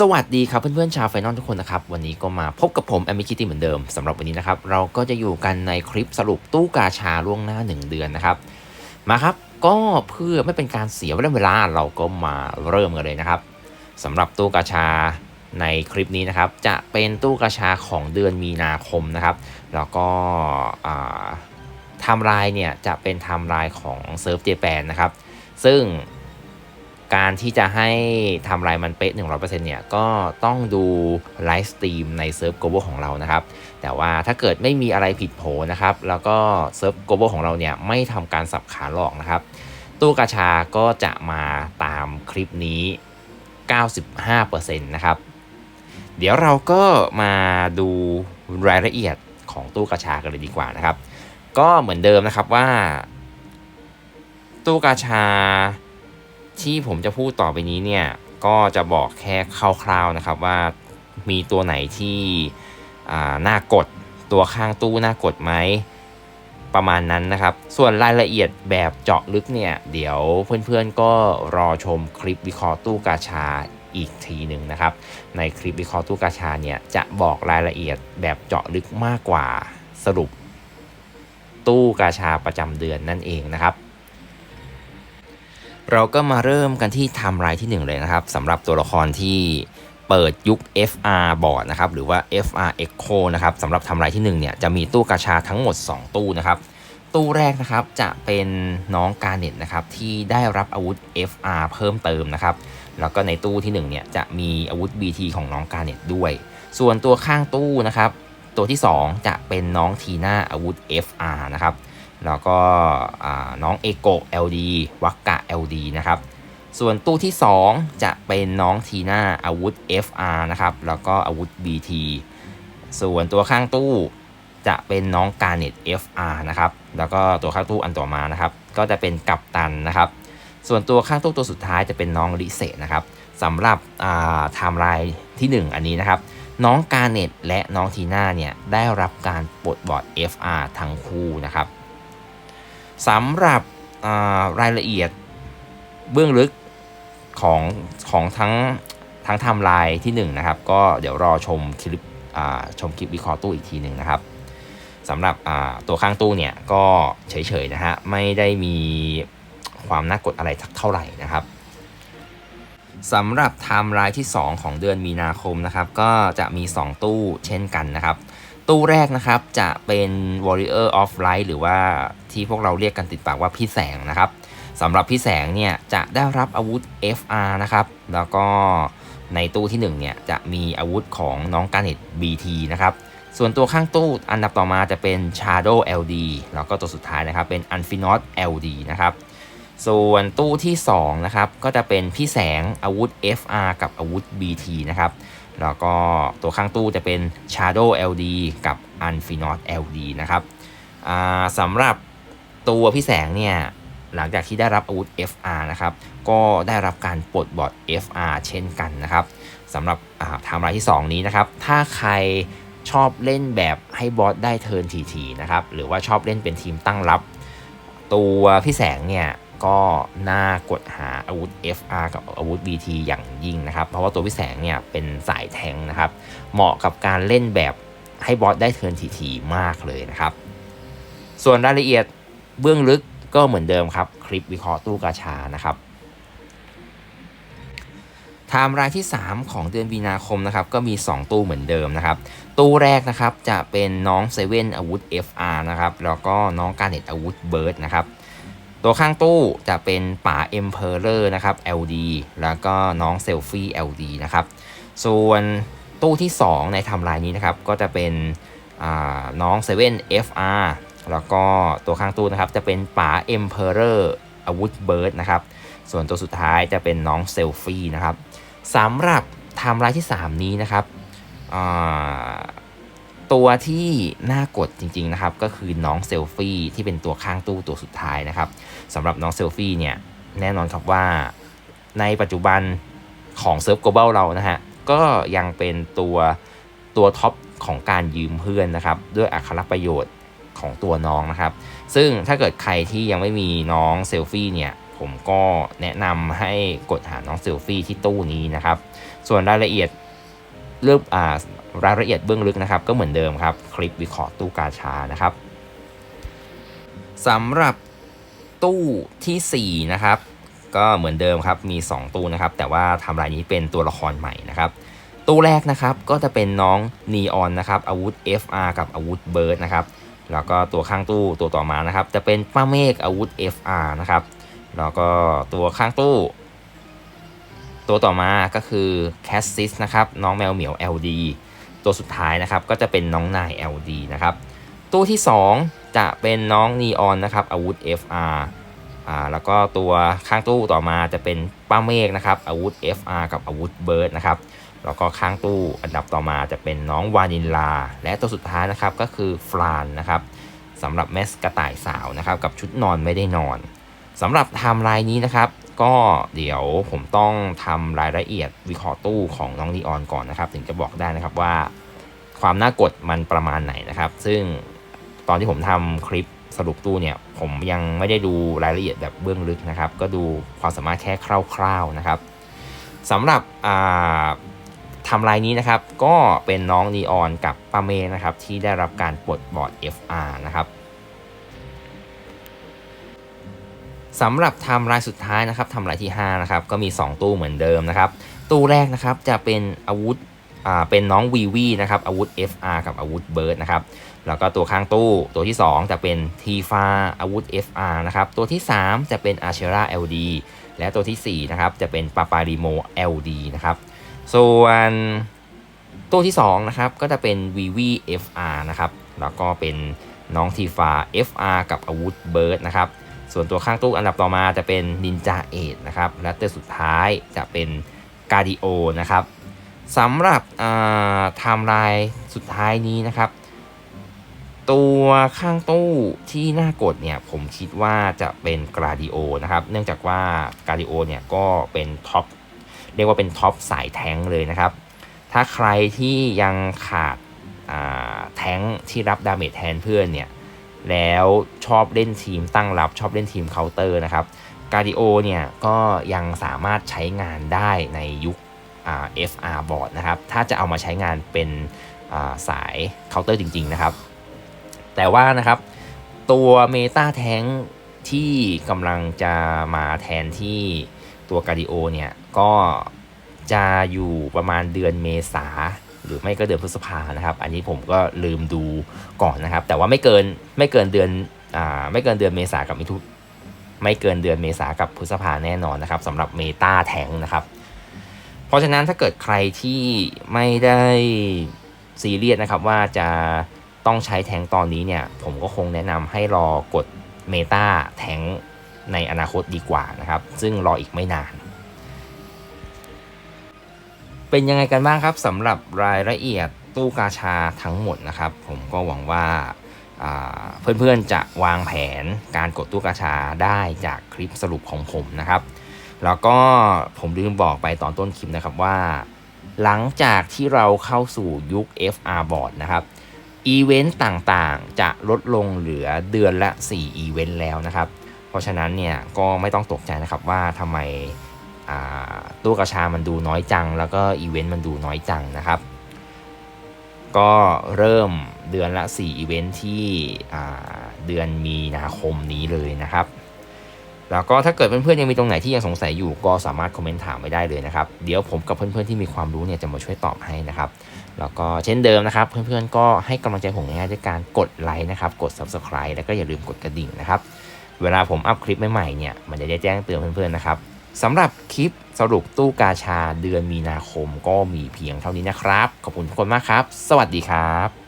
สวัสดีครับเพื่อนๆชาวไฟนอลทุกคนนะครับ วันนี้ก็มาพบกับผมแอมมิคิตี้เหมือนเดิมสำหรับวันนี้นะครับ เราก็จะอยู่กันในคลิปสรุปตู้กาชาล่วงหน้า 1 เดือนนะครับ มาครับก็เพื่อไม่เป็นการเสียเวลาเราก็มาเริ่มกันเลยนะครับสำหรับตู้กาชาในคลิปนี้นะครับ จะเป็นตู้กาชาของเดือนมีนาคมนะครับ แล้วก็ไทม์ไลน์เนี่ยจะเป็นไทม์ไลน์ของเซิร์ฟเจแปนนะครับซึ่ง การที่จะให้ทำลายมันเป๊ะ 100%เนี่ยก็ต้องดูไลฟ์สตรีมในเซิร์ฟโกลบอลของเรานะครับ แต่ว่าถ้าเกิดไม่มีอะไรผิดโผนะครับ แล้วก็เซิร์ฟโกลบอลของเราเนี่ยไม่ทำการสับขาหลอกนะครับ ตู้กาชาก็จะมาตามคลิปนี้ 95%นะครับ เดี๋ยวเราก็มาดูรายละเอียดของตู้กาชากันเลยดีกว่านะครับ ก็เหมือนเดิมนะครับว่า ตู้กาชา ที่ผมจะพูดต่อไปนี้เนี่ย ก็จะบอกแค่คร่าวๆนะครับว่ามีตัวไหนที่น่ากดตัวข้างตู้น่ากดไหมประมาณนั้นนะครับ ส่วนรายละเอียดแบบเจาะลึกเนี่ย เดี๋ยวเพื่อนๆก็รอชมคลิปวิเคราะห์ตู้กาชาอีกทีหนึ่งนะครับ ในคลิปวิเคราะห์ตู้กาชาเนี่ย จะบอกรายละเอียดแบบเจาะลึกมากกว่าสรุป ตู้กาชาประจำเดือนนั่นเองนะครับ เราก็มาเริ่มกันที่ไทม์ไลน์ที่ 1 เลยนะครับสำหรับตัวละครที่เปิดยุค FR บอร์ดนะครับหรือว่า FR Echo นะครับสำหรับไทม์ไลน์ที่ 1 เนี่ยจะมีตู้กาชาทั้งหมด 2 ตู้นะครับตู้แรกนะครับจะเป็นน้องการเน็ตนะครับที่ได้รับอาวุธ FR เพิ่มเติมนะครับแล้วก็ในตู้ที่1เนี่ยจะมีอาวุธ BT ของน้องการเน็ตด้วย ส่วนตัวข้างตู้นะครับตัวที่ 2 จะเป็นน้องทีน่าอาวุธ FR นะครับ แล้วก็น้องเอโก LD วักกะ LD นะครับ ส่วนตู้ที่ 2 จะเป็นน้องทีน่าอาวุธ FR นะครับ แล้วก็อาวุธ BT ส่วนตัวข้างตู้จะเป็นน้องการเน็ต FR นะครับ แล้วก็ตัวข้างตู้อันต่อมานะครับ ก็จะเป็นกัปตันนะครับ ส่วนตัวข้างตู้ตัวสุดท้ายจะเป็นน้องลิเซนะครับสำหรับไทม์ไลน์ที่ 1 อันนี้นะครับ น้องการเน็ตและน้องทีน่าเนี่ยได้รับการปลดบอร์ด FR ทั้งคู่นะครับ สำหรับรายละเอียดเบื้องลึกของของทั้งทั้งไทม์ไลน์ที่1นนะครับ ก็เดี๋ยวรอชมคลิปชมคลิปวิเคราะห์ตู้อีกทีหนึ่งนะครับสำหรับตัวข้างตู้เนี่ยก็เฉยๆนะฮะไม่ได้มีความน่ากดอะไรเท่าไหร่นะครับสำหรับไทม์ไลน์ที่ 2 ของเดือนมีนาคมนะครับ ก็จะมี 2 ตู้เช่นกันนะครับ ตู้แรกนะครับจะเป็น Warrior of Light หรือว่าที่พวกเราเรียกกันติดปากว่าพี่แสงนะครับสำหรับพี่แสงเนี่ยจะได้รับอาวุธ FR นะครับแล้วก็ในตู้ที่1เนี่ยจะมีอาวุธของน้องการเน็ต BT นะครับส่วนตัวข้างตู้อันดับต่อมาจะเป็น Shadow LD แล้วก็ตัวสุดท้ายนะครับเป็น u n f i n o t LD นะครับส่วนตู้ที่2นะครับก็จะเป็นพี่แสงอาวุธ FR กับอาวุธ BT นะครับ แล้วก็ตัวข้างตู้จะเป็น Shadow LD กับ u n f i n o t LD นะครับสำหรับตัวพี่แสงเนี่ยหลังจากที่ได้รับอาวุธ FR นะครับ ก็ได้รับการปลดบอร์ด FR เช่นกันนะครับสำหรับไทม์ไลน์ที่ 2 นี้นะครับ ถ้าใครชอบเล่นแบบให้บอสได้เทิร์นทีๆนะครับ หรือว่าชอบเล่นเป็นทีมตั้งรับ ตัวพี่แสงเนี่ย ก็น่ากดหาอาวุธ FR กับอาวุธ BT อย่างยิ่งนะครับ เพราะว่าตัวพี่แสงเนี่ยเป็นสายแทงนะครับ เหมาะกับการเล่นแบบให้บอสได้เทิร์นทีๆมากเลยนะครับ ส่วนรายละเอียดเบื้องลึกก็เหมือนเดิมครับ คลิปวิเคราะห์ตู้กาชานะครับไทม์ไลน์ที่ 3 ของเดือนมีนาคมนะครับก็มี 2 ตู้เหมือนเดิมนะครับ ตู้แรกนะครับจะเป็นน้องเซเว่นอาวุธ FR นะครับแล้วก็น้องการเน็ตอาวุธเบิร์ดนะครับ ตัวข้างตู้จะเป็นป่า Emperor นะครับ LD แล้วก็น้องเซลฟี่ LD นะครับ ส่วนตู้ที่ 2 ในทำลายนี้นะครับ ก็จะเป็นน้อง 7 FR แล้วก็ตัวข้างตู้นะครับ จะเป็นป่า Emperor อาวุธเบิร์ดนะครับ ส่วนตัวสุดท้ายจะเป็นน้องเซลฟี่นะครับสำหรับไทม์ไลน์ที่ 3 นี้นะครับ ตัวที่น่ากดจริงๆนะครับก็คือน้องเซลฟี่ที่เป็นตัวข้างตู้ตัวสุดท้ายนะครับสำหรับน้องเซลฟี่เนี่ยแน่นอนครับว่าในปัจจุบันของเซิร์ฟโกลบอลเรานะฮะก็ยังเป็นตัวตัวท็อปของการยืมเพื่อนนะครับด้วยอัครประโยชน์ของตัวน้องนะครับ ซึ่งถ้าเกิดใครที่ยังไม่มีน้องเซลฟี่เนี่ยผมก็แนะนำให้กดหาน้องเซลฟี่ที่ตู้นี้นะครับ ส่วนรายละเอียด เรื่องอ่ารายละเอียดเบื้องลึกนะครับ ก็เหมือนเดิมครับ คลิปวิเคราะห์ตู้กาชานะครับสำหรับตู้ทีสี่4นะครับก็เหมือนเดิมครับมี 2 ตู้นะครับ แต่ว่าทำรายนี้เป็นตัวละครใหม่นะครับ ตู้แรกนะครับก็จะเป็นน้องนีออนนะครับอาวุธ FR กับอาวุธเบิร์ดนะครับแล้วก็ตัวข้างตู้ตัวต่อมานะครับ จะเป็นป้าเมฆอาวุธ FR นะครับแล้วก็ตัวข้างตู้ ตัวต่อมาก็คือแคสซิสนะครับน้องแมวเหมียว LD ตัวสุดท้ายนะครับก็จะเป็นน้องนาย LD นะครับตู้ที่ 2 จะเป็นน้องนีออนนะครับอาวุธ FR อ่าแล้วก็ตัวข้างตู้ต่อมาจะเป็นป้าเมฆนะครับอาวุธ FR กับอาวุธเบิร์ดนะครับแล้วก็ข้างตู้อันดับต่อมาจะเป็นน้องวานิลา และตัวสุดท้ายนะครับก็คือฟลานนะครับสำหรับแมสกระต่ายสาวนะครับกับชุดนอนไม่ได้นอนสำหรับไทม์ไลน์นี้นะครับ ก็เดี๋ยวผมต้องทำรายละเอียดวิเคราะห์ตู้ของน้องนีออนก่อนนะครับ ถึงจะบอกได้นะครับว่า ความน่ากดมันประมาณไหนนะครับ ซึ่งตอนที่ผมทำคลิปสรุปตู้เนี่ย ผมยังไม่ได้ดูรายละเอียดแบบเบื้องลึกนะครับ ก็ดูความสามารถแค่คร่าว ๆนะครับสำหรับทำลายนี้นะครับ ก็เป็นน้องนีออนกับป้าเมนะครับที่ได้รับการปลดบอร์ด FR นะครับ สำหรับไทม์ไลน์สุดท้ายนะครับไทม์ไลน์ที่5นะครับก็มี 2 ตู้เหมือนเดิมนะครับ ตู้แรกนะครับจะเป็นอาวุธอ่าเป็นน้องวีวีนะครับอาวุธ FR กับอาวุธเบิร์ดนะครับแล้วก็ตัวข้างตู้ตัวที่ 2 จะเป็นทีฟาอาวุธ FR นะครับตัวที่ 3 จะเป็นอาเชรา LD และตัวที่4นะครับจะเป็นปาปาริโม LD นะครับส่วนตัวที่2นะครับก็จะเป็น VV FR นะครับแล้วก็เป็นน้องทีฟา FR กับอาวุธเบิร์ดนะครับ ส่วนตัวข้างตู้อันดับต่อมาจะเป็นนินจาเอทนะครับ และตัวสุดท้ายจะเป็นกาดิโอนะครับสำหรับไทม์ไลน์สุดท้ายนี้นะครับ ตัวข้างตู้ที่น่ากดเนี่ยผมคิดว่าจะเป็นกราดิโอนะครับ เนื่องจากว่ากราดิโอเนี่ยก็เป็นท็อปเรียกว่าเป็นท็อปสายแทงเลยนะครับ ถ้าใครที่ยังขาดแทงที่รับดาเมจแทนเพื่อนเนี่ย แล้วชอบเล่นทีมตั้งรับ ชอบเล่นทีมเคาน์เตอร์นะครับกาดิโอเนี่ยก็ยังสามารถใช้งานได้ในยุค FR บอร์ดนะครับ ถ้าจะเอามาใช้งานเป็นสายเคาน์เตอร์จริง ๆ นะครับ แต่ว่านะครับ ตัวเมตาแท้งที่กำลังจะมาแทนที่ตัวกาดิโอเนี่ย ก็จะอยู่ประมาณเดือนเมษา หรือไม่ก็เดือนพฤษภานะครับ อันนี้ผมก็ลืมดูก่อนนะครับ แต่ว่าไม่เกินไม่เกินเดือนอ่าไม่เกินเดือนเมษากับมิถุไม่เกินเดือนเมษากับพฤษภาแน่นอนนะครับสำหรับเมตาแทงนะครับ เพราะฉะนั้นถ้าเกิดใครที่ไม่ได้ซีเรียสนะครับว่าจะต้องใช้แทงตอนนี้เนี่ย ผมก็คงแนะนำให้รอกดเมตาแทงในอนาคตดีกว่านะครับ ซึ่งรออีกไม่นาน เป็นยังไงกันบ้างครับสำหรับรายละเอียดตู้กาชาทั้งหมดนะครับ ผมก็หวังว่าเพื่อนๆจะวางแผนการกดตู้กาชาได้จากคลิปสรุปของผมนะครับ แล้วก็ผมลืมบอกไปตอนต้นคลิปนะครับว่า หลังจากที่เราเข้าสู่ยุค FR board นะครับอีเวนต์ต่างๆ จะลดลงเหลือเดือนละ 4 อีเวนต์แล้วนะครับ เพราะฉะนั้นเนี่ยก็ไม่ต้องตกใจนะครับว่าทำไม ตู้กระชามันดูน้อยจัง แล้วก็อีเวนต์มันดูน้อยจังนะครับ ก็เริ่มเดือนละ 4 อีเวนต์ที่เดือนมีนาคมนี้เลยนะครับ แล้วก็ถ้าเกิดเพื่อนๆยังมีตรงไหนที่ยังสงสัยอยู่ก็สามารถคอมเมนต์ถามไปได้เลยนะครับ เดี๋ยวผมกับเพื่อนๆที่มีความรู้เนี่ยจะมาช่วยตอบให้นะครับ แล้วก็เช่นเดิมนะครับ เพื่อนๆก็ให้กำลังใจผมง่ายๆด้วยการกดไลค์นะครับ กด subscribe แล้วก็อย่าลืมกดกระดิ่งนะครับ เวลาผมอัพคลิปใหม่ๆเนี่ยมันจะได้แจ้งเตือนเพื่อนๆนะครับ สำหรับคลิปสรุปตู้กาชาเดือนมีนาคมก็มีเพียงเท่านี้นะครับ ขอบคุณทุกคนมากครับ สวัสดีครับ